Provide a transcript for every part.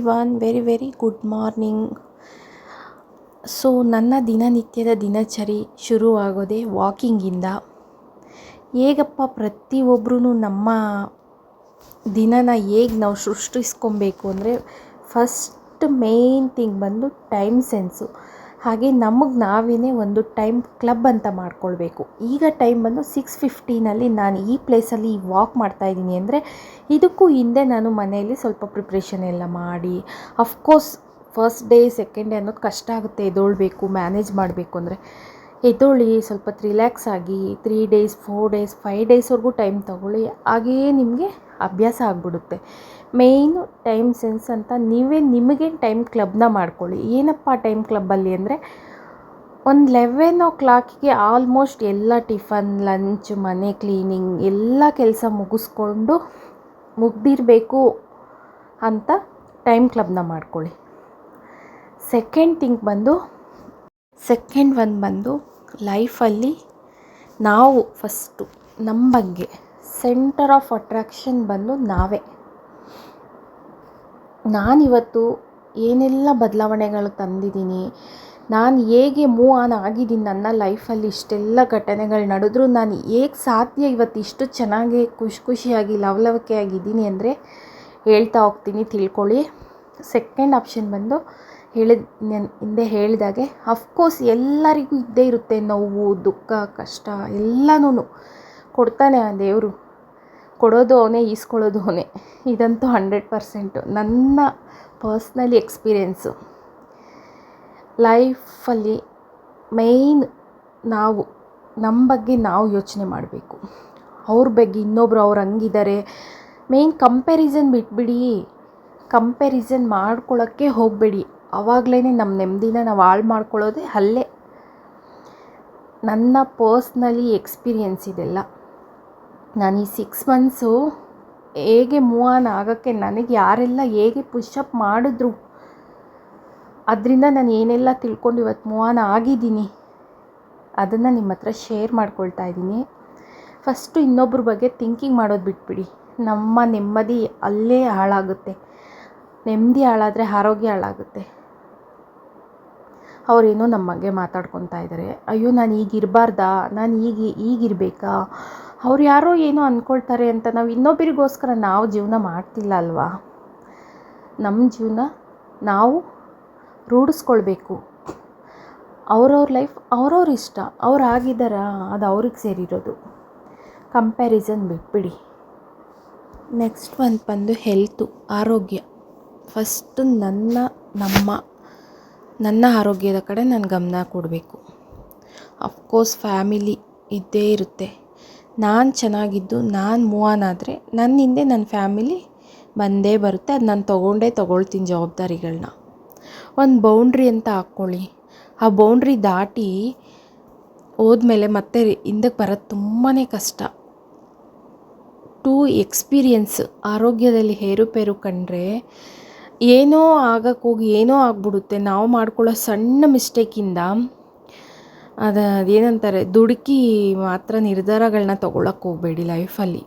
Everyone very very good morning so ನನ್ನ ದಿನನಿತ್ಯದ ದಿನಚರಿ ಶುರುವಾಗೋದೇ ವಾಕಿಂಗಿಂದ ಹೇಗಪ್ಪ ಪ್ರತಿಯೊಬ್ಬರೂ ನಮ್ಮ ದಿನನ ಹೇಗೆ ನಾವು ಸೃಷ್ಟಿಸ್ಕೊಬೇಕು ಅಂದರೆ ಫಸ್ಟ್ ಮೇನ್ ಥಿಂಗ್ ಬಂದು ಟೈಮ್ ಸೆನ್ಸು ಹಾಗೆ ನಮಗೆ ನಾವೇ ಒಂದು ಟೈಮ್ ಕ್ಲಬ್ ಅಂತ ಮಾಡ್ಕೊಳ್ಬೇಕು. ಈಗ ಟೈಮ್ ಬಂದು ಸಿಕ್ಸ್ ಫಿಫ್ಟೀನಲ್ಲಿ ನಾನು ಈ ಪ್ಲೇಸಲ್ಲಿ ವಾಕ್ ಮಾಡ್ತಾಯಿದ್ದೀನಿ ಅಂದರೆ ಇದಕ್ಕೂ ಹಿಂದೆ ನಾನು ಮನೆಯಲ್ಲಿ ಸ್ವಲ್ಪ ಪ್ರಿಪ್ರೇಷನ್ ಎಲ್ಲ ಮಾಡಿ of course first day second day ಅನ್ನೋದು ಕಷ್ಟ ಆಗುತ್ತೆ. ಎದೊಳ್ಬೇಕು ಮ್ಯಾನೇಜ್ ಮಾಡಬೇಕು ಅಂದರೆ ಎದ್ದೊಳ್ಳಿ ಸ್ವಲ್ಪ ರಿಲ್ಯಾಕ್ಸ್ ಆಗಿ three days four days five ಡೇಸ್ವರೆಗೂ time ತೊಗೊಳ್ಳಿ. ಹಾಗೆಯೇ ನಿಮಗೆ ಅಭ್ಯಾಸ ಆಗಿಬಿಡುತ್ತೆ. ಮೇಯ್ನು ಟೈಮ್ ಸೆನ್ಸ್ ಅಂತ ನೀವೇ ನಿಮಗೆ ಟೈಮ್ ಕ್ಲಬ್ನ ಮಾಡ್ಕೊಳ್ಳಿ. ಏನಪ್ಪ ಟೈಮ್ ಕ್ಲಬ್ಬಲ್ಲಿ ಅಂದರೆ ಒಂದು ಲೆವೆನ್ ಓ ಕ್ಲಾಕಿಗೆ ಆಲ್ಮೋಸ್ಟ್ ಎಲ್ಲ ಟಿಫನ್ ಲಂಚ್ ಮನೆ ಕ್ಲೀನಿಂಗ್ ಎಲ್ಲ ಕೆಲಸ ಮುಗಿಸ್ಕೊಂಡು ಮುಗ್ದಿರಬೇಕು ಅಂತ ಟೈಮ್ ಕ್ಲಬ್ನ ಮಾಡ್ಕೊಳ್ಳಿ. ಸೆಕೆಂಡ್ ಥಿಂಗ್ ಬಂದು ಸೆಕೆಂಡ್ ಒನ್ ಬಂದು ಲೈಫಲ್ಲಿ ನಾವು ಫಸ್ಟು ನಮ್ಮ ಬಗ್ಗೆ ಸೆಂಟರ್ ಆಫ್ ಅಟ್ರ್ಯಾಕ್ಷನ್ ಬಂದು ನಾವೇ. ನಾನಿವತ್ತು ಏನೆಲ್ಲ ಬದಲಾವಣೆಗಳು ತಂದಿದ್ದೀನಿ, ನಾನು ಹೇಗೆ ಮೂವ್ ಆನ್ ಆಗಿದ್ದೀನಿ ನನ್ನ ಲೈಫಲ್ಲಿ ಇಷ್ಟೆಲ್ಲ ಘಟನೆಗಳು ನಡೆದ್ರು, ನಾನು ಹೇಗೆ ಸಾಧ್ಯ ಇವತ್ತು ಇಷ್ಟು ಚೆನ್ನಾಗಿ ಖುಷಿ ಖುಷಿಯಾಗಿ ಲವಲವಿಕೆಯಾಗಿದ್ದೀನಿ ಅಂದರೆ ಹೇಳ್ತಾ ಹೋಗ್ತೀನಿ, ತಿಳ್ಕೊಳ್ಳಿ. ಸೆಕೆಂಡ್ ಆಪ್ಷನ್ ಬಂದು ಹೇಳಿದ ಹಿಂದೆ ಹೇಳಿದಾಗೆ ಅಫ್ಕೋರ್ಸ್ ಎಲ್ಲರಿಗೂ ಇದ್ದೇ ಇರುತ್ತೆ ನೋವು, ದುಃಖ, ಕಷ್ಟ ಎಲ್ಲನೂ ಕೊಡ್ತಾನೆ ಆ ದೇವರು. ಕೊಡೋದು ಅವನೇ, ಈಸ್ಕೊಳ್ಳೋದು ಅವನೇ. ಇದಂತೂ ಹಂಡ್ರೆಡ್ ಪರ್ಸೆಂಟು. ನನ್ನ ಪರ್ಸ್ನಲಿ ಎಕ್ಸ್ಪೀರಿಯೆನ್ಸು. ಲೈಫಲ್ಲಿ ಮೇಯ್ನ್ ನಾವು, ನಮ್ಮ ಬಗ್ಗೆ ನಾವು ಯೋಚನೆ ಮಾಡಬೇಕು. ಅವ್ರ ಬಗ್ಗೆ ಇನ್ನೊಬ್ರು ಅವ್ರು ಹಂಗಿದ್ದಾರೆ ಮೇಯ್ನ್ ಕಂಪ್ಯಾರಿಸನ್ ಬಿಟ್ಬಿಡಿ. ಕಂಪ್ಯಾರಿಸನ್ ಮಾಡ್ಕೊಳ್ಳೋಕ್ಕೆ ಹೋಗಬೇಡಿ. ಆವಾಗಲೇ ನಮ್ಮ ನೆಮ್ಮದಿನ ನಾವು ಹಾಳು ಮಾಡ್ಕೊಳ್ಳೋದೇ ಅಲ್ಲೇ. ನನ್ನ ಪರ್ಸ್ನಲಿ ಎಕ್ಸ್ಪೀರಿಯೆನ್ಸ್ ಇದೆಲ್ಲ. ನಾನು ಈ ಸಿಕ್ಸ್ ಮಂತ್ಸು ಹೇಗೆ ಮೂವ್ ಆನ್ ಆಗೋಕ್ಕೆ ನನಗೆ ಯಾರೆಲ್ಲ ಹೇಗೆ ಪುಷಪ್ ಮಾಡಿದ್ರು, ಅದರಿಂದ ನಾನು ಏನೆಲ್ಲ ತಿಳ್ಕೊಂಡು ಇವತ್ತು ಮೂವ್ ಆನ್ ಆಗಿದ್ದೀನಿ, ಅದನ್ನು ನಿಮ್ಮ ಹತ್ರ ಶೇರ್ ಮಾಡ್ಕೊಳ್ತಾ ಇದ್ದೀನಿ. ಫಸ್ಟು ಇನ್ನೊಬ್ರ ಬಗ್ಗೆ ಥಿಂಕಿಂಗ್ ಮಾಡೋದು ಬಿಟ್ಬಿಡಿ. ನಮ್ಮ ನೆಮ್ಮದಿ ಅಲ್ಲೇ ಹಾಳಾಗುತ್ತೆ. ನೆಮ್ಮದಿ ಹಾಳಾದರೆ ಆರೋಗ್ಯ ಹಾಳಾಗುತ್ತೆ. ಅವರೇನೋ ನಮ್ಮ ಬಗ್ಗೆ ಮಾತಾಡ್ಕೊತಾ ಇದ್ದಾರೆ ಅಯ್ಯೋ, ನಾನು ಈಗಿರಬಾರ್ದಾ ನಾನು ಈಗ ಈಗಿರಬೇಕಾ ಅವ್ರು ಯಾರೋ ಏನೋ ಅಂದ್ಕೊಳ್ತಾರೆ ಅಂತ ನಾವು ಇನ್ನೊಬ್ಬರಿಗೋಸ್ಕರ ನಾವು ಜೀವನ ಮಾಡ್ತಿಲ್ಲ ಅಲ್ವಾ? ನಮ್ಮ ಜೀವನ ನಾವು ರೂಢಿಸ್ಕೊಳ್ಬೇಕು. ಅವ್ರವ್ರ ಲೈಫ್ ಅವ್ರವ್ರ ಇಷ್ಟ. ಅವ್ರು ಆಗಿದ್ದಾರಾ ಅದು ಅವ್ರಿಗೆ ಸೇರಿರೋದು. ಕಂಪ್ಯಾರಿಸನ್ ಬಿಟ್ಬಿಡಿ. ನೆಕ್ಸ್ಟ್ ಒಂದು ಬಂದು ಹೆಲ್ತು, ಆರೋಗ್ಯ. ಫಸ್ಟು ನನ್ನ, ನಮ್ಮ, ನನ್ನ ಆರೋಗ್ಯದ ಕಡೆ ನಾನು ಗಮನ ಕೊಡಬೇಕು. ಅಫ್ಕೋರ್ಸ್ ಫ್ಯಾಮಿಲಿ ಇದ್ದೇ ಇರುತ್ತೆ. ನಾನು ಚೆನ್ನಾಗಿದ್ದು, ನಾನು ಮೂವ್ ಆನ್ ಆದರೆ ನನ್ನ ಹಿಂದೆ ನನ್ನ ಫ್ಯಾಮಿಲಿ ಬಂದೇ ಬರುತ್ತೆ. ಅದು ನಾನು ತೊಗೊಂಡೇ ತೊಗೊಳ್ತೀನಿ ಜವಾಬ್ದಾರಿಗಳನ್ನ ಒಂದು ಬೌಂಡ್ರಿ ಅಂತ ಹಾಕ್ಕೊಳ್ಳಿ. ಆ ಬೌಂಡ್ರಿ ದಾಟಿ ಹೋದ್ಮೇಲೆ ಮತ್ತೆ ಹಿಂದಕ್ಕೆ ಬರೋದು ತುಂಬಾ ಕಷ್ಟ. ಟು ಎಕ್ಸ್ಪೀರಿಯನ್ಸ್ ಆರೋಗ್ಯದಲ್ಲಿ ಹೇರುಪೇರು ಕಂಡ್ರೆ ಏನೋ ಆಗಕ್ಕೆ ಹೋಗಿ ಏನೋ ಆಗ್ಬಿಡುತ್ತೆ. ನಾವು ಮಾಡ್ಕೊಳ್ಳೋ ಸಣ್ಣ ಮಿಸ್ಟೇಕಿಂದ ಅದು ಅದೇನಂತಾರೆ, ದುಡುಕಿ ಮಾತ್ರ ನಿರ್ಧಾರಗಳನ್ನ ತೊಗೊಳಕ್ಕೆ ಹೋಗಬೇಡಿ ಲೈಫಲ್ಲಿ.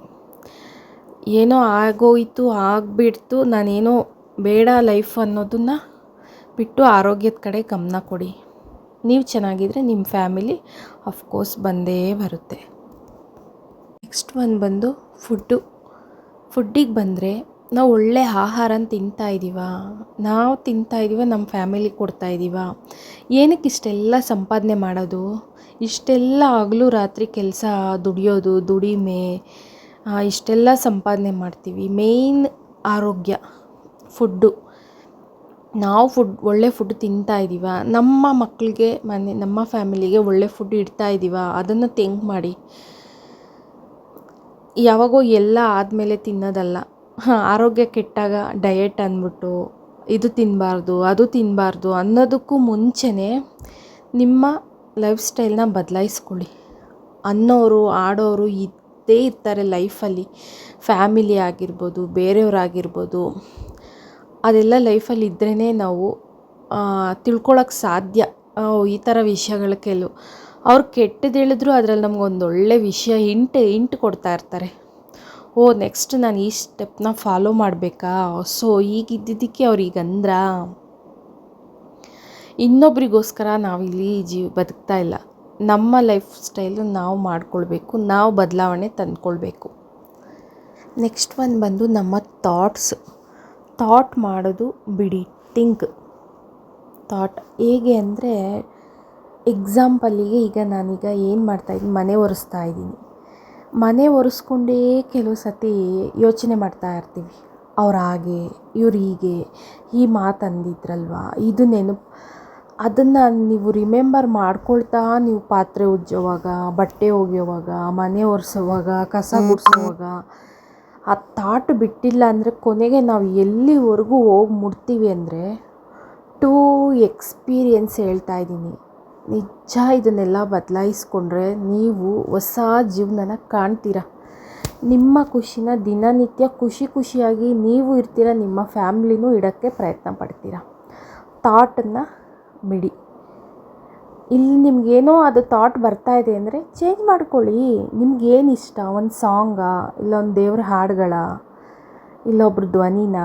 ಏನೋ ಆಗೋಯ್ತು, ಆಗಿಬಿಡ್ತು, ನಾನೇನೋ ಬೇಡ ಲೈಫ್ ಅನ್ನೋದನ್ನು ಬಿಟ್ಟು ಆರೋಗ್ಯದ ಕಡೆ ಗಮನ ಕೊಡಿ. ನೀವು ಚೆನ್ನಾಗಿದ್ದರೆ ನಿಮ್ಮ ಫ್ಯಾಮಿಲಿ ಅಫ್ಕೋರ್ಸ್ ಬಂದೇ ಬರುತ್ತೆ. ನೆಕ್ಸ್ಟ್ ಒಂದು ಬಂದು ಫುಡ್ಡು ಫುಡ್ಡಿಗೆ ಬಂದರೆ ನಾವು ಒಳ್ಳೆ ಆಹಾರನ ತಿಂತಾ ನಾವು ತಿಂತಾ ನಮ್ಮ ಫ್ಯಾಮಿಲಿ ಕೊಡ್ತಾ ಇದ್ದೀವ ಏನಕ್ಕೆ ಇಷ್ಟೆಲ್ಲ ಸಂಪಾದನೆ ಮಾಡೋದು? ಇಷ್ಟೆಲ್ಲ ಆಗಲೂ ರಾತ್ರಿ ಕೆಲಸ ದುಡಿಯೋದು, ದುಡಿಮೆ ಇಷ್ಟೆಲ್ಲ ಸಂಪಾದನೆ ಮಾಡ್ತೀವಿ. ಮೇಯ್ನ್ ಆರೋಗ್ಯ, ಫುಡ್ಡು. ನಾವು ಫುಡ್, ಒಳ್ಳೆ ಫುಡ್ ತಿಂತಾ ನಮ್ಮ ಮಕ್ಕಳಿಗೆ ಮನೆ, ನಮ್ಮ ಫ್ಯಾಮಿಲಿಗೆ ಒಳ್ಳೆ ಫುಡ್ ಇಡ್ತಾ ಇದ್ದೀವ ಅದನ್ನು ಥಿಂಕ್ ಮಾಡಿ. ಯಾವಾಗೋ ಎಲ್ಲ ಆದಮೇಲೆ ತಿನ್ನೋದಲ್ಲ. ಹಾಂ, ಆರೋಗ್ಯ ಕೆಟ್ಟಾಗ ಡಯೆಟ್ ಅಂದ್ಬಿಟ್ಟು ಇದು ತಿನ್ನಬಾರ್ದು ಅದು ತಿನ್ನಬಾರ್ದು ಅನ್ನೋದಕ್ಕೂ ಮುಂಚೆನೇ ನಿಮ್ಮ ಲೈಫ್ ಸ್ಟೈಲ್ನ ಬದಲಾಯಿಸ್ಕೊಳ್ಳಿ. ಅನ್ನೋರು, ಆಡೋರು ಇದ್ದೇ ಇರ್ತಾರೆ ಲೈಫಲ್ಲಿ ಫ್ಯಾಮಿಲಿ ಆಗಿರ್ಬೋದು ಬೇರೆಯವರಾಗಿರ್ಬೋದು ಅದೆಲ್ಲ ಲೈಫಲ್ಲಿ ಇದ್ರೇ ನಾವು ತಿಳ್ಕೊಳಕ್ಕೆ ಸಾಧ್ಯ. ಈ ಥರ ವಿಷಯಗಳ ಕೆಲವು ಅವ್ರು ಕೆಟ್ಟದ್ದು ಹೇಳಿದ್ರು ಅದ್ರಲ್ಲಿ ನಮ್ಗೊಂದು ಒಳ್ಳೆ ವಿಷಯ ಇಂಟ್ ಇಂಟ್ ಕೊಡ್ತಾ ಇರ್ತಾರೆ. ಓ ನೆಕ್ಸ್ಟ್ ನಾನು ಈ ಸ್ಟೆಪ್ನ ಫಾಲೋ ಮಾಡಬೇಕಾ? ಸೊ ಈಗಿದ್ದಿದ್ದಕ್ಕೆ ಅವ್ರಿಗೆ ಅಂದ್ರಾ, ಇನ್ನೊಬ್ರಿಗೋಸ್ಕರ ನಾವಿಲ್ಲಿ ಜೀವ, ಬದುಕ್ತಾ ಇಲ್ಲ. ನಮ್ಮ ಲೈಫ್ ಸ್ಟೈಲು ನಾವು ಮಾಡ್ಕೊಳ್ಬೇಕು, ನಾವು ಬದಲಾವಣೆ ತಂದ್ಕೊಳ್ಬೇಕು. ನೆಕ್ಸ್ಟ್ ಒಂದು ಬಂದು ನಮ್ಮ ಥಾಟ್ಸ್ ಥಾಟ್ ಮಾಡೋದು ಬಿಡಿ ಥಿಂಕ್ ಥಾಟ್ ಹೇಗೆ ಅಂದರೆ ಎಕ್ಸಾಂಪಲ್ಲಿಗೆ ಈಗ ನಾನೀಗ ಏನು ಮಾಡ್ತಾಯಿದ್ದೀನಿ ಮನೆ ಒರೆಸ್ತಾ ಇದ್ದೀನಿ. ಮನೆ ಒರೆಸ್ಕೊಂಡೇ ಕೆಲವು ಸತಿ ಯೋಚನೆ ಮಾಡ್ತಾ ಇರ್ತೀವಿ. ಅವ್ರು ಹಾಗೆ ಇವ್ರು ಹೀಗೆ ಈ ಮಾತು ಅಂದಿದ್ರಲ್ವ? ಇದು ನೆನಪು ಅದನ್ನು ನೀವು ರಿಮೆಂಬರ್ ಮಾಡ್ಕೊಳ್ತಾ ನೀವು ಪಾತ್ರೆ ಉಜ್ಜೋವಾಗ ಬಟ್ಟೆ ಒಗೆಯೋವಾಗ ಮನೆ ಒರೆಸೋವಾಗ ಕಸ ಗುಡಿಸೋವಾಗ ಆ ಥಾಟ್ ಬಿಟ್ಟಿಲ್ಲ ಅಂದರೆ ಕೊನೆಗೆ ನಾವು ಎಲ್ಲಿವರೆಗೂ ಹೋಗಿ ಮುಟ್ತೀವಿ ಅಂದರೆ ಟೂ ಎಕ್ಸ್ಪೀರಿಯನ್ಸ್ ಹೇಳ್ತಾ ಇದ್ದೀನಿ. ನಿಜ ಇದನ್ನೆಲ್ಲ ಬದಲಾಯಿಸ್ಕೊಂಡ್ರೆ ನೀವು ಹೊಸ ಜೀವನನ ಕಾಣ್ತೀರ. ನಿಮ್ಮ ಖುಷಿನ ದಿನನಿತ್ಯ ಖುಷಿ ಖುಷಿಯಾಗಿ ನೀವು ಇರ್ತೀರ, ನಿಮ್ಮ ಫ್ಯಾಮ್ಲಿನೂ ಇಡೋಕ್ಕೆ ಪ್ರಯತ್ನ ಪಡ್ತೀರ. ಥಾಟನ್ನು ಬಿಡಿ. ಇಲ್ಲಿ ನಿಮಗೇನೋ ಅದು ಥಾಟ್ ಬರ್ತಾ ಇದೆ ಅಂದರೆ ಚೇಂಜ್ ಮಾಡ್ಕೊಳ್ಳಿ. ನಿಮ್ಗೇನು ಇಷ್ಟ? ಒಂದು ಸಾಂಗಾ ಇಲ್ಲೊಂದು ದೇವ್ರ ಹಾಡುಗಳ ಇಲ್ಲೊಬ್ರ ಧ್ವನಿನ?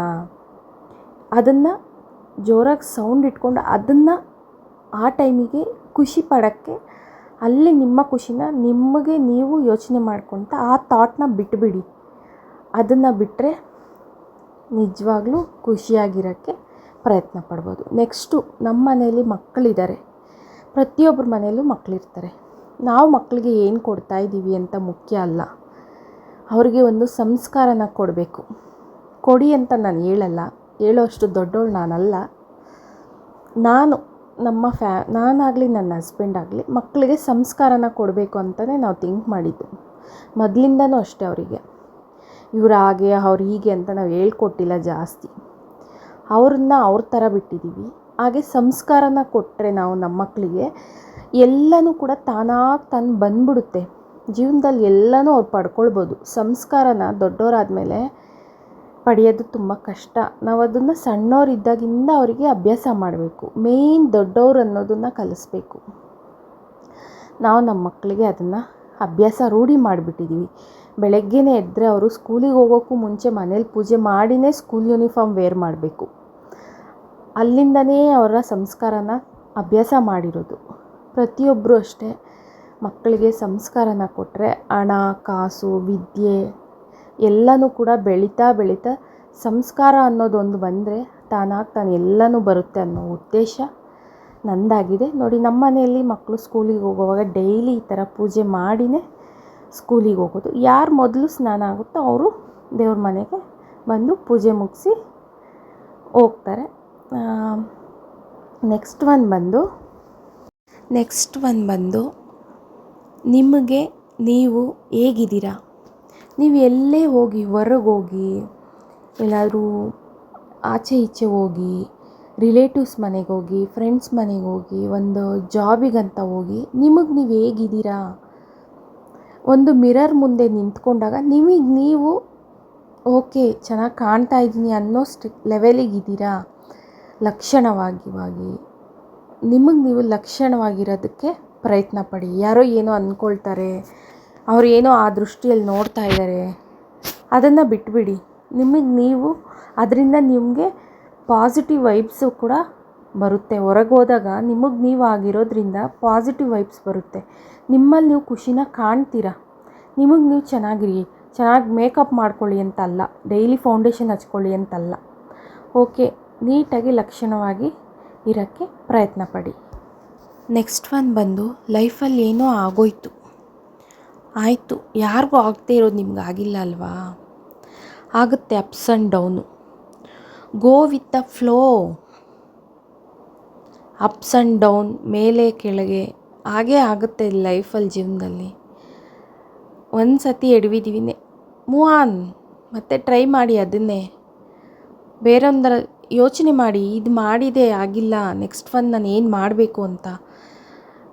ಅದನ್ನು ಜೋರಾಗಿ ಸೌಂಡ್ ಇಟ್ಕೊಂಡು ಅದನ್ನು ಆ ಟೈಮಿಗೆ ಖುಷಿ ಪಡೋಕ್ಕೆ ಅಲ್ಲಿ ನಿಮ್ಮ ಖುಷಿನ ನಿಮಗೆ ನೀವು ಯೋಚನೆ ಮಾಡ್ಕೊತ ಆ ಥಾಟ್ನ ಬಿಟ್ಬಿಡಿ. ಅದನ್ನು ಬಿಟ್ಟರೆ ನಿಜವಾಗ್ಲೂ ಖುಷಿಯಾಗಿರೋಕ್ಕೆ ಪ್ರಯತ್ನ ಪಡ್ಬೋದು. ನೆಕ್ಸ್ಟು ನಮ್ಮ ಮನೇಲಿ ಮಕ್ಕಳಿದ್ದಾರೆ ಪ್ರತಿಯೊಬ್ಬರ ಮನೆಯಲ್ಲೂ ಮಕ್ಕಳಿರ್ತಾರೆ ನಾವು ಮಕ್ಕಳಿಗೆ ಏನು ಕೊಡ್ತಾ ಇದ್ದೀವಿ ಅಂತ ಮುಖ್ಯ ಅಲ್ಲ. ಅವರಿಗೆ ಒಂದು ಸಂಸ್ಕಾರನ ಕೊಡಬೇಕು. ಕೊಡಿ ಅಂತ ನಾನು ಹೇಳಲ್ಲ. ಹೇಳೋಷ್ಟು ದೊಡ್ಡವಳು ನಾನಲ್ಲ. ನಾನು ನಮ್ಮ ಫ್ಯಾ, ನಾನಾಗಲಿ ನನ್ನ ಹಸ್ಬೆಂಡ್ ಆಗಲಿ ಮಕ್ಕಳಿಗೆ ಸಂಸ್ಕಾರನ ಕೊಡಬೇಕು ಅಂತಲೇ ನಾವು ಥಿಂಕ್ ಮಾಡಿದ್ದು. ಮೊದಲಿಂದನೂ ಅಷ್ಟೇ ಅವರಿಗೆ. ಇವ್ರು ಹಾಗೆ, ಅವ್ರು ಹೀಗೆ ಅಂತ ನಾವು ಹೇಳ್ಕೊಟ್ಟಿಲ್ಲ ಜಾಸ್ತಿ. ಅವ್ರನ್ನ ಅವ್ರ ಥರ ಬಿಟ್ಟಿದ್ದೀವಿ. ಹಾಗೆ ಸಂಸ್ಕಾರನ ಕೊಟ್ಟರೆ ನಾವು ನಮ್ಮ ಮಕ್ಕಳಿಗೆ ಎಲ್ಲನೂ ಕೂಡ ತಾನಾಗಿ ತಾನು ಬಂದ್ಬಿಡುತ್ತೆ. ಜೀವನದಲ್ಲಿ ಎಲ್ಲನೂ ಅವ್ರು ಪಡ್ಕೊಳ್ಬೋದು. ಸಂಸ್ಕಾರನ ದೊಡ್ಡವರಾದಮೇಲೆ ಪಡೆಯೋದು ತುಂಬ ಕಷ್ಟ. ನಾವು ಅದನ್ನು ಸಣ್ಣವರಿದ್ದಾಗಿಂದ ಅವರಿಗೆ ಅಭ್ಯಾಸ ಮಾಡಬೇಕು. ಮೇಯ್ನ್ ದೊಡ್ಡವ್ರು ಅನ್ನೋದನ್ನು ಕಲಿಸ್ಬೇಕು. ನಾವು ನಮ್ಮ ಮಕ್ಕಳಿಗೆ ಅದನ್ನು ಅಭ್ಯಾಸ ರೂಢಿ ಮಾಡಿಬಿಟ್ಟಿದ್ದೀವಿ ಬೆಳಗ್ಗೆನೇ ಎದ್ದರೆ ಅವರು ಸ್ಕೂಲಿಗೆ ಹೋಗೋಕ್ಕೂ ಮುಂಚೆ ಮನೇಲಿ ಪೂಜೆ ಮಾಡಿಯೇ ಸ್ಕೂಲ್ ಯೂನಿಫಾರ್ಮ್ ವೇರ್ ಮಾಡಬೇಕು. ಅಲ್ಲಿಂದನೇ ಅವರ ಸಂಸ್ಕಾರನ ಅಭ್ಯಾಸ ಮಾಡಿರೋದು. ಪ್ರತಿಯೊಬ್ಬರೂ ಅಷ್ಟೇ ಮಕ್ಕಳಿಗೆ ಸಂಸ್ಕಾರನ ಕೊಟ್ಟರೆ ಹಣ, ಕಾಸು, ವಿದ್ಯೆ ಎಲ್ಲನೂ ಕೂಡ ಬೆಳೀತಾ ಬೆಳೀತಾ ಸಂಸ್ಕಾರ ಅನ್ನೋದೊಂದು ಬಂದರೆ ತಾನಾಗಿ ತಾನು ಎಲ್ಲನೂ ಬರುತ್ತೆ ಅನ್ನೋ ಉದ್ದೇಶ ನಂದಾಗಿದೆ. ನೋಡಿ, ನಮ್ಮ ಮನೆಯಲ್ಲಿ ಮಕ್ಕಳು ಸ್ಕೂಲಿಗೆ ಹೋಗುವಾಗ ಡೈಲಿ ಈ ಥರ ಪೂಜೆ ಮಾಡಿಯೇ ಸ್ಕೂಲಿಗೆ ಹೋಗೋದು. ಯಾರು ಮೊದಲು ಸ್ನಾನ ಆಗುತ್ತೋ ಅವರು ದೇವ್ರ ಮನೆಗೆ ಬಂದು ಪೂಜೆ ಮುಗಿಸಿ ಹೋಗ್ತಾರೆ. ನೆಕ್ಸ್ಟ್ ಒನ್ ಬಂದು ನೆಕ್ಸ್ಟ್ ಒನ್ ಬಂದು, ನಿಮಗೆ ನೀವು ಹೇಗಿದ್ದೀರಾ? ನೀವು ಎಲ್ಲೇ ಹೋಗಿ ಹೊರಗೋಗಿ ಎಲ್ಲಾದರೂ ಆಚೆ ಈಚೆ ಹೋಗಿ ರಿಲೇಟಿವ್ಸ್ ಮನೆಗೆ ಹೋಗಿ ಫ್ರೆಂಡ್ಸ್ ಮನೆಗೆ ಹೋಗಿ, ಒಂದು ಜಾಬಿಗಂತ ಹೋಗಿ, ನಿಮಗೆ ನೀವು ಹೇಗಿದ್ದೀರಾ? ಒಂದು ಮಿರರ್ ಮುಂದೆ ನಿಂತ್ಕೊಂಡಾಗ ನಿಮಗೆ ನೀವು, ಓಕೆ, ಚೆನ್ನಾಗಿ ಕಾಣ್ತಾ ಇದ್ದೀನಿ ಅನ್ನೋಷ್ಟು ಲೆವೆಲಿಗಿದ್ದೀರಾ ಲಕ್ಷಣವಾಗಿವಾಗಿ. ನಿಮಗೆ ನೀವು ಲಕ್ಷಣವಾಗಿರೋದಕ್ಕೆ ಪ್ರಯತ್ನ ಪಡಿ. ಯಾರೋ ಏನೋ ಅಂದ್ಕೊಳ್ತಾರೆ ಅವ್ರು ಏನೋ ಆ ದೃಷ್ಟಿಯಲ್ಲಿ ನೋಡ್ತಾ ಇದ್ದಾರೆ ಅದನ್ನು ಬಿಟ್ಬಿಡಿ. ನಿಮಗೆ ನೀವು, ಅದರಿಂದ ನಿಮಗೆ ಪಾಸಿಟಿವ್ ವೈಬ್ಸು ಕೂಡ ಬರುತ್ತೆ. ಹೊರಗೆ ಹೋದಾಗ ನಿಮಗೆ ನೀವು ಆಗಿರೋದ್ರಿಂದ ಪಾಸಿಟಿವ್ ವೈಬ್ಸ್ ಬರುತ್ತೆ. ನಿಮ್ಮಲ್ಲಿ ನೀವು ಖುಷಿನ ಕಾಣ್ತೀರ? ನಿಮಗೆ ನೀವು ಚೆನ್ನಾಗಿರಿ. ಚೆನ್ನಾಗಿ ಮೇಕಪ್ ಮಾಡ್ಕೊಳ್ಳಿ ಅಂತಲ್ಲ. ಡೈಲಿ ಫೌಂಡೇಶನ್ ಹಚ್ಕೊಳ್ಳಿ ಅಂತಲ್ಲ. ಓಕೆ ನೀಟಾಗಿ ಲಕ್ಷಣವಾಗಿ ಇರೋಕ್ಕೆ ಪ್ರಯತ್ನ ಪಡಿ. ನೆಕ್ಸ್ಟ್ ಒನ್ ಬಂದು ಲೈಫಲ್ಲಿ ಏನೋ ಆಗೋಯ್ತು. ಆಯಿತು, ಯಾರಿಗೂ ಆಗದೇ ಇರೋದು ನಿಮ್ಗೆ ಆಗಿಲ್ಲ ಅಲ್ವಾ? ಆಗುತ್ತೆ ups and down go with the flow ups and down ಮೇಲೆ, ಕೆಳಗೆ. ಹಾಗೇ ಆಗುತ್ತೆ ಲೈಫಲ್ಲಿ ಜೀವನದಲ್ಲಿ. ಒಂದು ಸತಿ ಎಡವಿದ್ದೀವಿ ಮೂ ಆನ್ ಮತ್ತೆ ಟ್ರೈ ಮಾಡಿ ಅದನ್ನೇ. ಬೇರೊಂದರ ಯೋಚನೆ ಮಾಡಿ, ಇದು ಮಾಡಿದೆ ಆಗಿಲ್ಲ ನೆಕ್ಸ್ಟ್ ಒಂದು ನಾನು ಏನು ಮಾಡಬೇಕು ಅಂತ,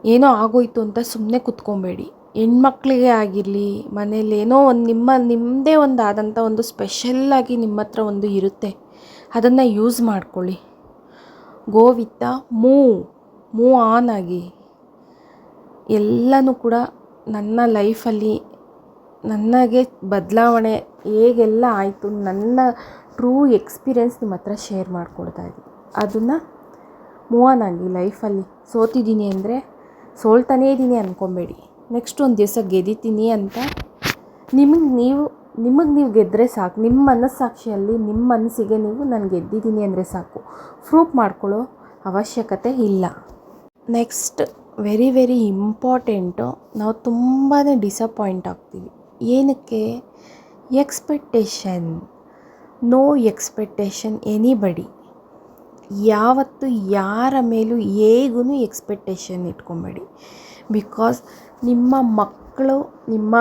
ಏನೋ ಆಗೋಯ್ತು ಅಂತ ಸುಮ್ಮನೆ ಕುತ್ಕೊಬೇಡಿ. ಹೆಣ್ಮಕ್ಳಿಗೆ ಆಗಿರಲಿ ಮನೇಲಿ ಏನೋ ಒಂದು ನಿಮ್ಮ ನಿಮ್ಮದೇ ಒಂದು ಆದಂಥ ಒಂದು ಸ್ಪೆಷಲ್ಲಾಗಿ ನಿಮ್ಮ ಹತ್ರ ಒಂದು ಇರುತ್ತೆ. ಅದನ್ನು ಯೂಸ್ ಮಾಡ್ಕೊಳ್ಳಿ. ಗೋ ಮೂ ಮೂ ಮೂವ್ ಮೂವ್ ಆನ್ ಆಗಿ. ಎಲ್ಲನೂ ಕೂಡ ನನ್ನ ಲೈಫಲ್ಲಿ ನನಗೆ ಬದಲಾವಣೆ ಹೇಗೆಲ್ಲ ಆಯಿತು, ನನ್ನ ಟ್ರೂ ಎಕ್ಸ್ಪೀರಿಯೆನ್ಸ್ ನಿಮ್ಮ ಹತ್ರ ಶೇರ್ ಮಾಡ್ಕೊಳ್ತಾ ಇದ್ದೀನಿ ಅದನ್ನು ಮೂವ್ ಆನ್ ಆಗಿ ಲೈಫಲ್ಲಿ ಸೋತಿದ್ದೀನಿ ಅಂದರೆ ಸೋಲ್ತಾನೇ ಇದ್ದೀನಿ ಅಂದ್ಕೊಬೇಡಿ ನೆಕ್ಸ್ಟ್ ಒಂದು ದಿವಸ ಗೆದ್ದಿತೀನಿ ಅಂತ. ನಿಮಗೆ ನೀವು ನಿಮಗೆ ನೀವು ಗೆದ್ದರೆ ಸಾಕು. ನಿಮ್ಮ ಮನಸ್ಸಾಕ್ಷಿಯಲ್ಲಿ, ನಿಮ್ಮ ಮನಸ್ಸಿಗೆ ನೀವು ನಾನು ಗೆದ್ದಿದ್ದೀನಿ ಅಂದರೆ ಸಾಕು. ಪ್ರೂಫ್ ಮಾಡ್ಕೊಳ್ಳೋ ಅವಶ್ಯಕತೆ ಇಲ್ಲ. ನೆಕ್ಸ್ಟ್ ವೆರಿ ವೆರಿ ಇಂಪಾರ್ಟೆಂಟು ನಾವು ತುಂಬಾ ಡಿಸಪಾಯಿಂಟ್ ಆಗ್ತೀವಿ. ಏನಕ್ಕೆ? ಎಕ್ಸ್ಪೆಕ್ಟೇಷನ್ ನೋ ಎಕ್ಸ್ಪೆಕ್ಟೇಷನ್ ಎನಿಬಡಿ ಯಾವತ್ತು, ಯಾರ ಮೇಲೂ ಹೇಗೂ ಎಕ್ಸ್ಪೆಕ್ಟೇಷನ್ ಇಟ್ಕೊಬೇಡಿ. ಬಿಕಾಸ್ ನಿಮ್ಮ ಮಕ್ಕಳು, ನಿಮ್ಮ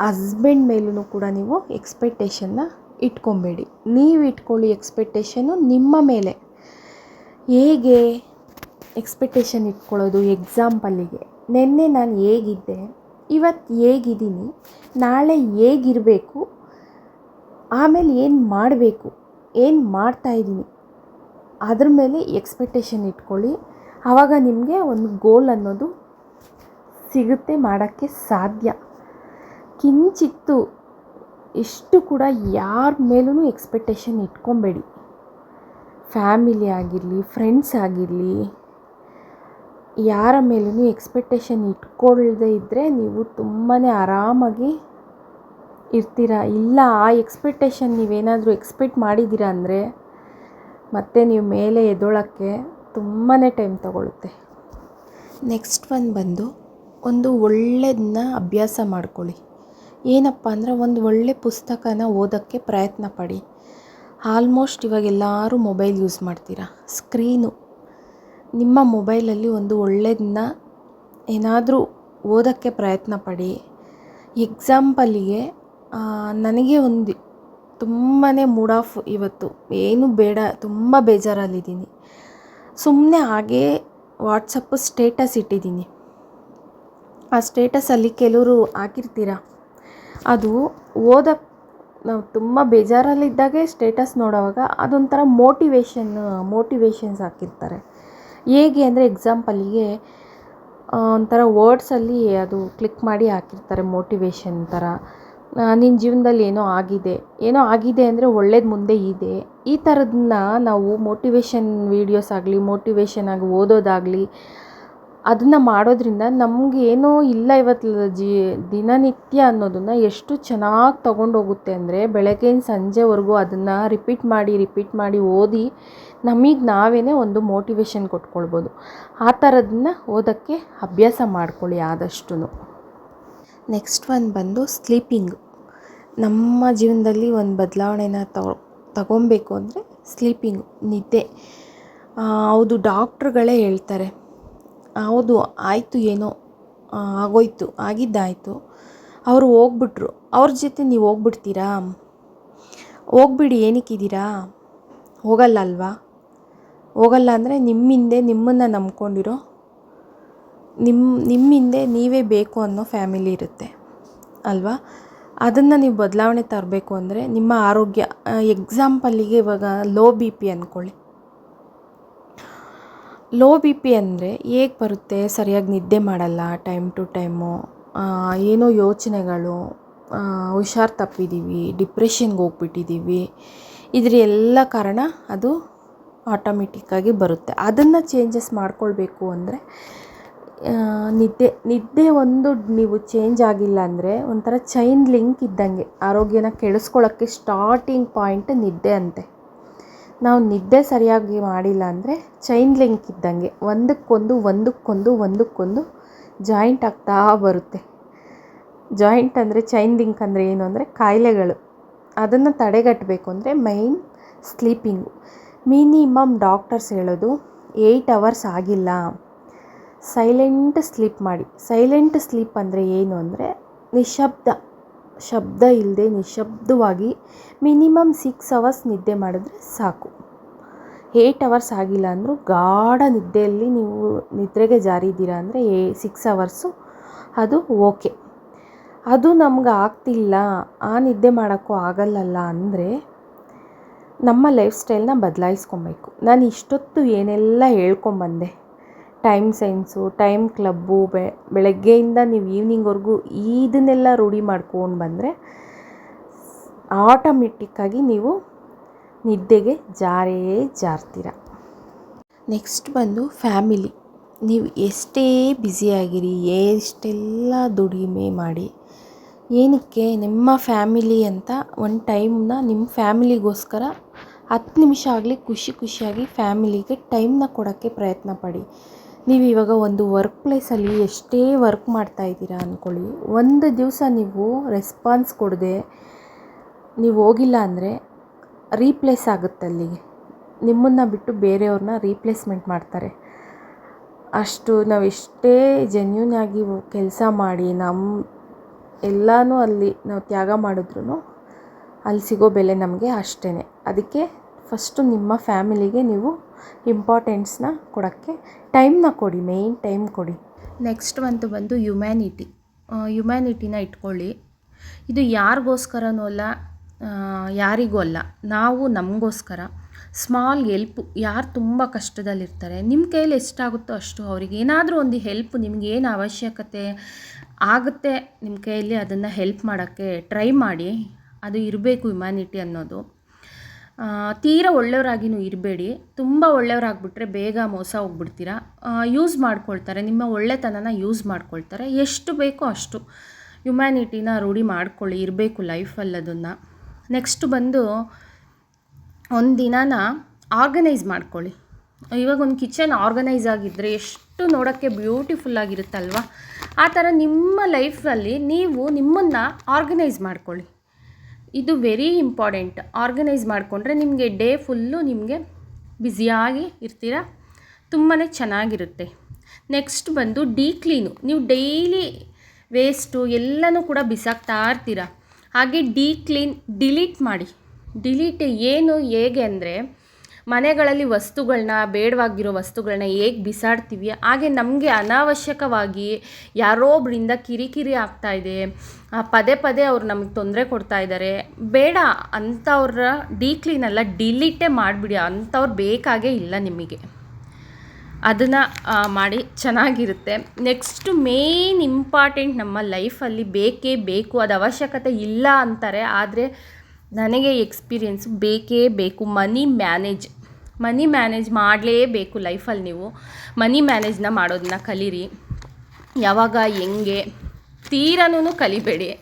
ಹಸ್ಬೆಂಡ್ ಮೇಲೂ ಕೂಡ ನೀವು ಎಕ್ಸ್ಪೆಕ್ಟೇಷನ್ನ ಇಟ್ಕೊಬೇಡಿ. ನೀವು ಇಟ್ಕೊಳ್ಳಿ ಎಕ್ಸ್ಪೆಕ್ಟೇಷನ್ನು ನಿಮ್ಮ ಮೇಲೆ. ಹೇಗೆ ಎಕ್ಸ್ಪೆಕ್ಟೇಷನ್ ಇಟ್ಕೊಳ್ಳೋದು ಎಕ್ಸಾಂಪಲ್ಲಿಗೆ ನಿನ್ನೆ ನಾನು ಹೇಗಿದ್ದೆ? ಇವತ್ತು ಹೇಗಿದ್ದೀನಿ? ನಾಳೆ ಹೇಗಿರಬೇಕು? ಆಮೇಲೆ ಏನು ಮಾಡಬೇಕು? ಏನು ಮಾಡ್ತಾಯಿದ್ದೀನಿ ಅದ್ರ ಮೇಲೆ ಎಕ್ಸ್ಪೆಕ್ಟೇಷನ್ ಇಟ್ಕೊಳ್ಳಿ. ಆವಾಗ ನಿಮಗೆ ಒಂದು ಗೋಲ್ ಅನ್ನೋದು ಸಿಗುತ್ತೆ ಮಾಡೋಕ್ಕೆ ಸಾಧ್ಯ. ಕಿಂಚಿತ್ತು ಎಷ್ಟು ಕೂಡ ಯಾರ ಮೇಲೂ ಎಕ್ಸ್ಪೆಕ್ಟೇಷನ್ ಇಟ್ಕೊಬೇಡಿ. ಫ್ಯಾಮಿಲಿ ಆಗಿರಲಿ ಫ್ರೆಂಡ್ಸ್ ಆಗಿರಲಿ, ಯಾರ ಮೇಲೂ ಎಕ್ಸ್ಪೆಕ್ಟೇಷನ್ ಇಟ್ಕೊಳ್ಳದೆ ಇದ್ದರೆ ನೀವು ತುಂಬಾ ಆರಾಮಾಗಿ ಇರ್ತೀರ? ಇಲ್ಲ, ಆ ಎಕ್ಸ್ಪೆಕ್ಟೇಷನ್ ನೀವೇನಾದರೂ ಎಕ್ಸ್ಪೆಕ್ಟ್ ಮಾಡಿದ್ದೀರ ಅಂದರೆ ಮತ್ತೆ ನೀವು ಮೇಲೆ ಎದ್ದೋಳಕ್ಕೆ ತುಂಬಾ ಟೈಮ್ ತಗೊಳುತ್ತೆ. ನೆಕ್ಸ್ಟ್ ಒಂದು ಬಂದು ಒಂದು ಒಳ್ಳೆಯದನ್ನ ಅಭ್ಯಾಸ ಮಾಡ್ಕೊಳ್ಳಿ. ಏನಪ್ಪ ಅಂದರೆ ಒಂದು ಒಳ್ಳೆ ಪುಸ್ತಕನ ಓದೋಕ್ಕೆ ಪ್ರಯತ್ನ ಪಡಿ. ಆಲ್ಮೋಸ್ಟ್ ಇವಾಗ ಎಲ್ಲರೂ ಮೊಬೈಲ್ ಯೂಸ್ ಮಾಡ್ತೀರಾ? ಸ್ಕ್ರೀನು. ನಿಮ್ಮ ಮೊಬೈಲಲ್ಲಿ ಒಂದು ಒಳ್ಳೆಯದನ್ನ ಏನಾದರೂ ಓದೋಕ್ಕೆ ಪ್ರಯತ್ನ ಪಡಿ. ಎಕ್ಸಾಂಪಲಿಗೆ ನನಗೆ ಒಂದು ತುಂಬಾ ಮೂಡ್ ಆಫ್ ಇವತ್ತು. ಏನು ಬೇಡ, ತುಂಬ ಬೇಜಾರಲ್ಲಿದ್ದೀನಿ. ಸುಮ್ಮನೆ ಹಾಗೇ ವಾಟ್ಸಪ್ಪು ಸ್ಟೇಟಸ್ ಇಟ್ಟಿದ್ದೀನಿ. ಆ ಸ್ಟೇಟಸಲ್ಲಿ ಕೆಲವರು ಹಾಕಿರ್ತೀರ? ಅದು ಓದ, ನಾವು ತುಂಬ ಬೇಜಾರಲ್ಲಿದ್ದಾಗೆ ಸ್ಟೇಟಸ್ ನೋಡೋವಾಗ ಅದೊಂಥರ ಮೋಟಿವೇಶನ್ ಮೋಟಿವೇಶನ್ಸ್ ಹಾಕಿರ್ತಾರೆ. ಹೇಗೆ ಅಂದರೆ ಎಕ್ಸಾಂಪಲಿಗೆ ಒಂಥರ ವರ್ಡ್ಸಲ್ಲಿ ಅದು ಕ್ಲಿಕ್ ಮಾಡಿ ಹಾಕಿರ್ತಾರೆ ಮೋಟಿವೇಶನ್ ಥರ ನಿನ್ನ ಜೀವನದಲ್ಲಿ ಏನೋ ಆಗಿದೆ ಏನೋ ಆಗಿದೆ ಅಂದರೆ ಒಳ್ಳೇದು ಮುಂದೆ ಇದೆ. ಈ ಥರದನ್ನ ನಾವು ಮೋಟಿವೇಶನ್ ವೀಡಿಯೋಸ್ ಆಗಲಿ ಮೋಟಿವೇಶನ್ ಆಗಿ ಓದೋದಾಗಲಿ ಅದನ್ನು ಮಾಡೋದ್ರಿಂದ ನಮ್ಗೆ ಏನೋ ಇಲ್ಲ ಇವತ್ತು ಜಿ, ದಿನನಿತ್ಯ ಅನ್ನೋದನ್ನು ಎಷ್ಟು ಚೆನ್ನಾಗಿ ತೊಗೊಂಡೋಗುತ್ತೆ ಅಂದರೆ ಬೆಳಗ್ಗೆಯಿಂದ ಸಂಜೆವರೆಗೂ ಅದನ್ನು ರಿಪೀಟ್ ಮಾಡಿ ರಿಪೀಟ್ ಮಾಡಿ ಓದಿ ನಮಗೆ ನಾವೇ ಒಂದು ಮೋಟಿವೇಶನ್ ಕೊಟ್ಕೊಳ್ಬೋದು. ಆ ಥರದನ್ನ ಓದೋಕ್ಕೆ ಅಭ್ಯಾಸ ಮಾಡ್ಕೊಳ್ಳಿ ಆದಷ್ಟು ನೆಕ್ಸ್ಟ್ ಒಂದು ಬಂದು ಸ್ಲೀಪಿಂಗ್ ನಮ್ಮ ಜೀವನದಲ್ಲಿ ಒಂದು ಬದಲಾವಣೆನ ತಗೊ ತಗೊಬೇಕು ಅಂದರೆ ಸ್ಲೀಪಿಂಗ್ ನಿದ್ದೆ. ಹೌದು ಡಾಕ್ಟ್ರುಗಳೇ ಹೇಳ್ತಾರೆ. ಹೌದು, ಆಯಿತು ಏನೋ ಆಗೋಯ್ತು, ಆಗಿದ್ದಾಯಿತು. ಅವರು ಹೋಗ್ಬಿಟ್ರು. ಅವ್ರ ಜೊತೆ ನೀವು ಹೋಗ್ಬಿಡ್ತೀರಾ? ಹೋಗ್ಬಿಡಿ ಏನಕ್ಕಿದ್ದೀರಾ ಹೋಗಲ್ಲ ಅಲ್ವಾ? ಹೋಗಲ್ಲ ಅಂದರೆ ನಿಮ್ಮ ಹಿಂದೆ ನಿಮ್ಮನ್ನು ನಂಬ್ಕೊಂಡಿರೋ ನಿಮ್ಮ ನಿಮ್ಮ ಹಿಂದೆ ನೀವೇ ಬೇಕು ಅನ್ನೋ ಫ್ಯಾಮಿಲಿ ಇರುತ್ತೆ, ಅಲ್ವಾ? ಅದನ್ನು ನೀವು ಬದಲಾವಣೆ ತರಬೇಕು ಅಂದರೆ ನಿಮ್ಮ ಆರೋಗ್ಯ ಎಕ್ಸಾಂಪಲ್ಲಿಗೆ ಇವಾಗ ಲೋ ಬಿ ಪಿ ಅಂದ್ಕೊಳ್ಳಿ ಲೋ ಬಿ ಪಿ ಅಂದರೆ ಹೇಗೆ ಬರುತ್ತೆ? ಸರಿಯಾಗಿ ನಿದ್ದೆ ಮಾಡಲ್ಲ, ಟೈಮ್ ಟು ಟೈಮು ಏನೋ ಯೋಚನೆಗಳು ಹುಷಾರು ತಪ್ಪಿದ್ದೀವಿ ಡಿಪ್ರೆಷನ್ಗೆ ಹೋಗ್ಬಿಟ್ಟಿದ್ದೀವಿ ಇದ್ರ ಎಲ್ಲ ಕಾರಣ ಅದು ಆಟೋಮೆಟಿಕ್ಕಾಗಿ ಬರುತ್ತೆ. ಅದನ್ನು ಚೇಂಜಸ್ ಮಾಡ್ಕೊಳ್ಬೇಕು ಅಂದರೆ ನಿದ್ದೆ ನಿದ್ದೆ ಒಂದು ನೀವು ಚೇಂಜ್ ಆಗಿಲ್ಲ ಅಂದರೆ ಒಂಥರ ಚೈನ್ ಲಿಂಕ್ ಇದ್ದಂಗೆ, ಆರೋಗ್ಯನ ಕೆಡಿಸ್ಕೊಳ್ಳೋಕ್ಕೆ ಸ್ಟಾರ್ಟಿಂಗ್ ಪಾಯಿಂಟ್ ನಿದ್ದೆ ಅಂತೆ. ನಾವು ನಿದ್ದೆ ಸರಿಯಾಗಿ ಮಾಡಿಲ್ಲ ಅಂದರೆ ಚೈನ್ ಲಿಂಕ್ ಇದ್ದಂಗೆ. ಒಂದಕ್ಕೊಂದು ಒಂದಕ್ಕೊಂದು ಒಂದಕ್ಕೊಂದು ಜಾಯಿಂಟ್ ಆಗ್ತಾ ಬರುತ್ತೆ. ಜಾಯಿಂಟ್ ಅಂದರೆ ಚೈನ್ ಲಿಂಕ್ ಅಂದರೆ ಏನು ಅಂದರೆ ಕಾಯಿಲೆಗಳು. ಅದನ್ನು ತಡೆಗಟ್ಟಬೇಕು ಅಂದರೆ ಮೈನ್ ಸ್ಲೀಪಿಂಗು ಮಿನಿಮಮ್ ಡಾಕ್ಟರ್ಸ್ ಹೇಳೋದು ಏಯ್ಟ್ ಅವರ್ಸ್ ಆಗಿಲ್ಲ. ಸೈಲೆಂಟ್ ಸ್ಲೀಪ್ ಮಾಡಿ. ಸೈಲೆಂಟ್ ಸ್ಲೀಪ್ ಅಂದರೆ ಏನು ಅಂದರೆ ನಿಶಬ್ದ ಶಬ್ದ ಇಲ್ಲದೆ ನಿಶಬ್ದವಾಗಿ ಮಿನಿಮಮ್ ಸಿಕ್ಸ್ ಅವರ್ಸ್ ನಿದ್ದೆ ಮಾಡಿದ್ರೆ ಸಾಕು. ಏಯ್ಟ್ ಅವರ್ಸ್ ಆಗಿಲ್ಲ ಅಂದರೂ ಗಾಢ ನಿದ್ದೆಯಲ್ಲಿ ನೀವು ನಿದ್ರೆಗೆ ಜಾರಿದ್ದೀರಾ ಅಂದರೆ ಏ, ಸಿಕ್ಸ್ ಅವರ್ಸು ಅದು ಓಕೆ. ಅದು ನಮ್ಗೆ ಆಗ್ತಿಲ್ಲ, ಆ ನಿದ್ದೆ ಮಾಡೋಕ್ಕೂ ಆಗಲ್ಲಲ್ಲ ಅಂದರೆ ನಮ್ಮ ಲೈಫ್ ಸ್ಟೈಲ್ನ ಬದಲಾಯಿಸ್ಕೊಬೇಕು. ನಾನು ಇಷ್ಟೊತ್ತು ಏನೆಲ್ಲ ಹೇಳ್ಕೊಂಬಂದೆ ಟೈಮ್ ಸೈನ್ಸು, ಟೈಮ್ ಕ್ಲಬ್ಬು ಬೆಳಗ್ಗೆಯಿಂದ ನೀವು ಈವ್ನಿಂಗ್ವರೆಗೂ ಇದನ್ನೆಲ್ಲ ರೂಢಿ ಮಾಡ್ಕೊಂಡು ಬಂದರೆ ಆಟೋಮೆಟಿಕ್ಕಾಗಿ ನೀವು ನಿದ್ದೆಗೆ ಜಾರೇ ಜಾರ್ತೀರ. ನೆಕ್ಸ್ಟ್ ಬಂದು ಫ್ಯಾಮಿಲಿ. ನೀವು ಎಷ್ಟೇ ಬ್ಯುಸಿಯಾಗಿರಿ ಎಷ್ಟೆಲ್ಲ ದುಡಿಮೆ ಮಾಡಿ, ಏನಕ್ಕೆ ನಿಮ್ಮ ಫ್ಯಾಮಿಲಿ ಅಂತ ಒಂದು ಟೈಮ್ನ ನಿಮ್ಮ ಫ್ಯಾಮಿಲಿಗೋಸ್ಕರ ಹತ್ತು ನಿಮಿಷ ಆಗಲಿ ಖುಷಿ ಖುಷಿಯಾಗಿ ಫ್ಯಾಮಿಲಿಗೆ ಟೈಮ್ನ ಕೊಡೋಕ್ಕೆ ಪ್ರಯತ್ನ ಪಡಿ. ನೀವು ಇವಾಗ ಒಂದು ವರ್ಕ್ ಪ್ಲೇಸಲ್ಲಿ ಎಷ್ಟೇ ವರ್ಕ್ ಮಾಡ್ತಾ ಇದ್ದೀರಾ ಅಂದ್ಕೊಳ್ಳಿ ಒಂದು ದಿವಸ ನೀವು ರೆಸ್ಪಾನ್ಸ್ ಕೊಡದೆ ನೀವು ಹೋಗಿಲ್ಲ ಅಂದರೆ ರೀಪ್ಲೇಸ್ ಆಗುತ್ತೆ ಅಲ್ಲಿಗೆ ನಿಮ್ಮನ್ನು ಬಿಟ್ಟು ಬೇರೆಯವ್ರನ್ನ ರೀಪ್ಲೇಸ್ಮೆಂಟ್ ಮಾಡ್ತಾರೆ. ಅಷ್ಟು ನಾವು ಎಷ್ಟೇ ಜೆನ್ಯೂನ್ ಆಗಿ ಕೆಲಸ ಮಾಡಿ ನಮ್ಮ ಎಲ್ಲನೂ ಅಲ್ಲಿ ನಾವು ತ್ಯಾಗ ಮಾಡಿದ್ರೂ ಅಲ್ಲಿ ಸಿಗೋ ಬೆಲೆ ನಮಗೆ ಅಷ್ಟೇ ಅದಕ್ಕೆ ಫಸ್ಟು ನಿಮ್ಮ ಫ್ಯಾಮಿಲಿಗೆ ನೀವು ಇಂಪಾರ್ಟೆನ್ಸ್ನ ಕೊಡೋಕ್ಕೆ ಟೈಮ್ನ ಕೊಡಿ ಮೇಯ್ನ್ ಟೈಮ್ ಕೊಡಿ. ನೆಕ್ಸ್ಟ್ ಬಂತು ಬಂದು ಹ್ಯುಮ್ಯಾನಿಟಿ ಹ್ಯುಮ್ಯಾನಿಟಿನ ಇಟ್ಕೊಳ್ಳಿ. ಇದು ಯಾರಿಗೋಸ್ಕರನೂ ಅಲ್ಲ ಯಾರಿಗೂ ಅಲ್ಲ, ನಾವು ನಮಗೋಸ್ಕರ. ಸ್ಮಾಲ್ ಹೆಲ್ಪ್ ಯಾರು ತುಂಬ ಕಷ್ಟದಲ್ಲಿರ್ತಾರೆ ನಿಮ್ಮ ಕೈಯಲ್ಲಿ ಎಷ್ಟಾಗುತ್ತೋ ಅಷ್ಟು ಅವ್ರಿಗೆ ಏನಾದರೂ ಒಂದು ಹೆಲ್ಪ್ ನಿಮಗೇನು ಅವಶ್ಯಕತೆ ಆಗುತ್ತೆ ನಿಮ್ಮ ಕೈಯಲ್ಲಿ ಅದನ್ನು ಹೆಲ್ಪ್ ಮಾಡೋಕ್ಕೆ ಟ್ರೈ ಮಾಡಿ. ಅದು ಇರಬೇಕು ಹ್ಯುಮ್ಯಾನಿಟಿ ಅನ್ನೋದು. ತೀರ ಒಳ್ಳೆಯವರಾಗಿನೂ ಇರಬೇಡಿ. ತುಂಬ ಒಳ್ಳೆಯವರಾಗ್ಬಿಟ್ರೆ ಬೇಗ ಮೋಸ ಹೋಗ್ಬಿಡ್ತೀರಾ. ಯೂಸ್ ಮಾಡ್ಕೊಳ್ತಾರೆ. ನಿಮ್ಮ ಒಳ್ಳೆತನನ ಯೂಸ್ ಮಾಡ್ಕೊಳ್ತಾರೆ. ಎಷ್ಟು ಬೇಕೋ ಅಷ್ಟು ಹ್ಯುಮ್ಯಾನಿಟಿನ ರೂಢಿ ಮಾಡ್ಕೊಳ್ಳಿ. ಇರಬೇಕು ಲೈಫಲ್ಲಿ ಅದನ್ನು ನೆಕ್ಸ್ಟ್ ಬಂದು ಒಂದು ದಿನಾನ ಆರ್ಗನೈಸ್ ಮಾಡ್ಕೊಳ್ಳಿ. ಇವಾಗ ಒಂದು ಕಿಚನ್ ಆರ್ಗನೈಸ್ ಆಗಿದ್ದರೆ ಎಷ್ಟು ನೋಡೋಕ್ಕೆ ಬ್ಯೂಟಿಫುಲ್ ಆಗಿರುತ್ತಲ್ವ? ಆ ಥರ ನಿಮ್ಮ ಲೈಫಲ್ಲಿ ನೀವು ನಿಮ್ಮನ್ನು ಆರ್ಗನೈಸ್ ಮಾಡ್ಕೊಳ್ಳಿ. ಇದು ವೆರಿ ಇಂಪಾರ್ಟೆಂಟ್ ಆರ್ಗನೈಸ್ ಮಾಡಿಕೊಂಡ್ರೆ ನಿಮಗೆ ಡೇ ಫುಲ್ಲು ನಿಮಗೆ ಬ್ಯುಸಿಯಾಗಿ ಇರ್ತೀರ. ತುಂಬಾ ಚೆನ್ನಾಗಿರುತ್ತೆ. ನೆಕ್ಸ್ಟ್ ಬಂದು ಡೀ ಕ್ಲೀನು ನೀವು ಡೈಲಿ ವೇಸ್ಟು ಎಲ್ಲನೂ ಕೂಡ ಬಿಸಾಕ್ತಾ ಇರ್ತೀರ. ಹಾಗೆ ಡೀ ಕ್ಲೀನ್ ಡಿಲೀಟ್ ಮಾಡಿ. ಡಿಲೀಟ್ ಏನು ಹೇಗೆ ಅಂದರೆ ಮನೆಗಳಲ್ಲಿ ವಸ್ತುಗಳನ್ನ ಬೇಡವಾಗಿರೋ ವಸ್ತುಗಳನ್ನ ಹೇಗೆ ಬಿಸಾಡ್ತೀವಿ, ಹಾಗೆ ನಮಗೆ ಅನಾವಶ್ಯಕವಾಗಿ ಯಾರೋ ಒಬ್ಬರಿಂದ ಕಿರಿಕಿರಿ ಆಗ್ತಾ ಇದೆ ಪದೇ ಪದೇ ಅವ್ರು ನಮಗೆ ತೊಂದರೆ ಕೊಡ್ತಾ ಇದ್ದಾರೆ ಬೇಡ, ಅಂಥವ್ರ ಡೀ ಕ್ಲೀನೆಲ್ಲ ಡಿಲೀಟೇ ಮಾಡಿಬಿಡಿ, ಅಂಥವ್ರು ಬೇಕಾಗೇ ಇಲ್ಲ ನಿಮಗೆ. ಅದನ್ನು ಮಾಡಿ ಚೆನ್ನಾಗಿರುತ್ತೆ. ನೆಕ್ಸ್ಟು ಮೇನ್ ಇಂಪಾರ್ಟೆಂಟ್ ನಮ್ಮ ಲೈಫಲ್ಲಿ ಬೇಕೇ ಬೇಕು, ಅದು ಅವಶ್ಯಕತೆ ಇಲ್ಲ ಅಂತಾರೆ. ಆದರೆ ನನಗೆ ಎಕ್ಸ್ಪೀರಿಯೆನ್ಸ್ ಬೇಕೇ ಬೇಕು. ಮನಿ ಮ್ಯಾನೇಜ್ ಮನಿ ಮ್ಯಾನೇಜ್ ಮಾಡಲೇಬೇಕು ಲೈಫಲ್ಲಿ ನೀವು. ಮನಿ ಮ್ಯಾನೇಜ್ನ ಮಾಡೋದನ್ನ ಕಲೀರಿ. ಯಾವಾಗ, ಹೆಂಗೆ ತೀರನೂ ಕಲಿಬೇಡಿ.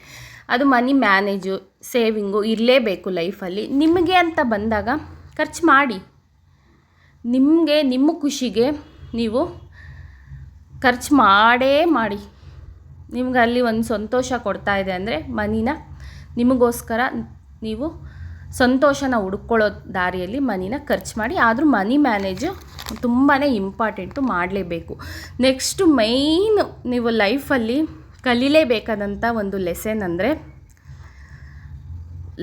ಅದು ಮನಿ ಮ್ಯಾನೇಜು, ಸೇವಿಂಗು ಇರಲೇಬೇಕು ಲೈಫಲ್ಲಿ. ನಿಮಗೆ ಅಂತ ಬಂದಾಗ ಖರ್ಚು ಮಾಡಿ. ನಿಮಗೆ, ನಿಮ್ಮ ಖುಷಿಗೆ ನೀವು ಖರ್ಚು ಮಾಡೇ ಮಾಡಿ. ನಿಮಗಲ್ಲಿ ಒಂದು ಸಂತೋಷ ಕೊಡ್ತಾ ಇದೆ ಅಂದರೆ ಮನಿನ. ನಿಮಗೋಸ್ಕರ ನೀವು ಸಂತೋಷನ ಹುಡ್ಕೊಳ್ಳೋ ದಾರಿಯಲ್ಲಿ ಮನಿನ ಖರ್ಚು ಮಾಡಿ, ಆದರೂ ಮನಿ ಮ್ಯಾನೇಜು ತುಂಬಾ ಇಂಪಾರ್ಟೆಂಟು ಮಾಡಲೇಬೇಕು. ನೆಕ್ಸ್ಟು ಮೈನ್ ನೀವು ಲೈಫಲ್ಲಿ ಕಲೀಲೇಬೇಕಾದಂಥ ಒಂದು ಲೆಸನ್ ಅಂದರೆ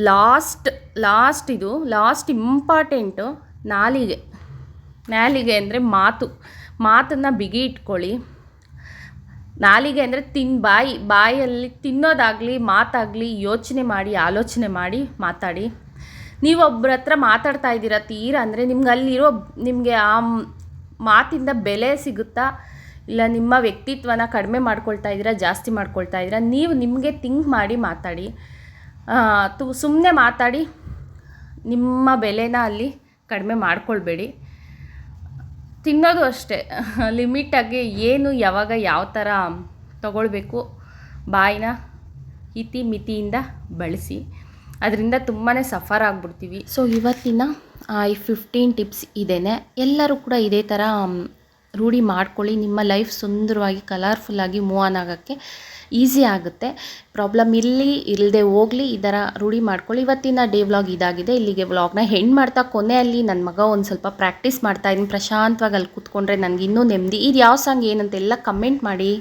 ಲಾಸ್ಟ್ ಲಾಸ್ಟ್ ಇದು ಲಾಸ್ಟ್ ಇಂಪಾರ್ಟೆಂಟು ನಾಲಿಗೆ ನಾಲಿಗೆ ಅಂದರೆ ಮಾತು, ಮಾತನ್ನು ಬಿಗಿ ಇಟ್ಕೊಳ್ಳಿ ನಾಲಿಗೆ ಅಂದರೆ ತಿನ್ ಬಾಯಿ, ಬಾಯಲ್ಲಿ ತಿನ್ನೋದಾಗಲಿ, ಮಾತಾಗಲಿ, ಯೋಚನೆ ಮಾಡಿ, ಆಲೋಚನೆ ಮಾಡಿ ಮಾತಾಡಿ. ನೀವು ಒಬ್ಬರ ಹತ್ರ ಮಾತಾಡ್ತಾ ಇದ್ದೀರಾ ತೀರ ಅಂದರೆ ನಿಮ್ಗೆ ಅಲ್ಲಿರೋ ನಿಮಗೆ ಆ ಮಾತಿಂದ ಬೆಲೆ ಸಿಗುತ್ತಾ? ಇಲ್ಲ ನಿಮ್ಮ ವ್ಯಕ್ತಿತ್ವನ ಕಡಿಮೆ ಮಾಡ್ಕೊಳ್ತಾ ಇದ್ದೀರಾ, ಜಾಸ್ತಿ ಮಾಡ್ಕೊಳ್ತಾ ಇದ್ದೀರಾ? ನೀವು ನಿಮಗೆ ಥಿಂಕ್ ಮಾಡಿ ಮಾತಾಡಿ. ತು ಸುಮ್ಮನೆ ಮಾತಾಡಿ. ನಿಮ್ಮ ಬೆಲೆನ ಅಲ್ಲಿ ಕಡಿಮೆ ಮಾಡ್ಕೊಳ್ಬೇಡಿ. ತಿನ್ನೋದು ಅಷ್ಟೇ. ಲಿಮಿಟಾಗಿ ಏನು ಯಾವಾಗ ಯಾವ ಥರ ತಗೊಳ್ಬೇಕು ಬಾಯಿನ ಇತಿ ಮಿತಿಯಿಂದ ಬಳಸಿ. ಅದರಿಂದ ತುಂಬಾ ಸಫರ್ ಆಗಿಬಿಡ್ತೀವಿ. ಸೊ ಇವತ್ತಿನ ಈ ಫಿಫ್ಟೀನ್ ಟಿಪ್ಸ್ ಇದೇನೆ. ಎಲ್ಲರೂ ಕೂಡ ಇದೇ ಥರ ರೂಢಿ ಮಾಡ್ಕೊಳ್ಳಿ, ನಿಮ್ಮ ಲೈಫ್ ಸುಂದರವಾಗಿ ಕಲರ್ಫುಲ್ಲಾಗಿ ಮೂವ್ ಆನ್ ಆಗೋಕ್ಕೆ ಈಸಿ ಆಗುತ್ತೆ. ಪ್ರಾಬ್ಲಮ್ ಇಲ್ಲಿ ಇಲ್ಲದೆ ಹೋಗಲಿ, ಈ ಥರ ರೂಢಿ ಮಾಡ್ಕೊಳ್ಳಿ. ಇವತ್ತಿನ ಡೇ ವ್ಲಾಗ್ ಇದಾಗಿದೆ. ಇಲ್ಲಿಗೆ ವ್ಲಾಗ್ನ ಹೆಣ್ಣು ಮಾಡ್ತಾ ಕೊನೆಯಲ್ಲಿ ನನ್ನ ಮಗ ಒಂದು ಸ್ವಲ್ಪ ಪ್ರಾಕ್ಟೀಸ್ ಮಾಡ್ತಾ ಇದ್ದೀನಿ. ಪ್ರಶಾಂತವಾಗಿ ಅಲ್ಲಿ ಕೂತ್ಕೊಂಡ್ರೆ ನನಗೆ ಇನ್ನೂ ನೆಮ್ಮದಿ. ಇದು ಯಾವ ಸಾಂಗ್ ಏನಂತೆಲ್ಲ ಕಮೆಂಟ್ ಮಾಡಿ.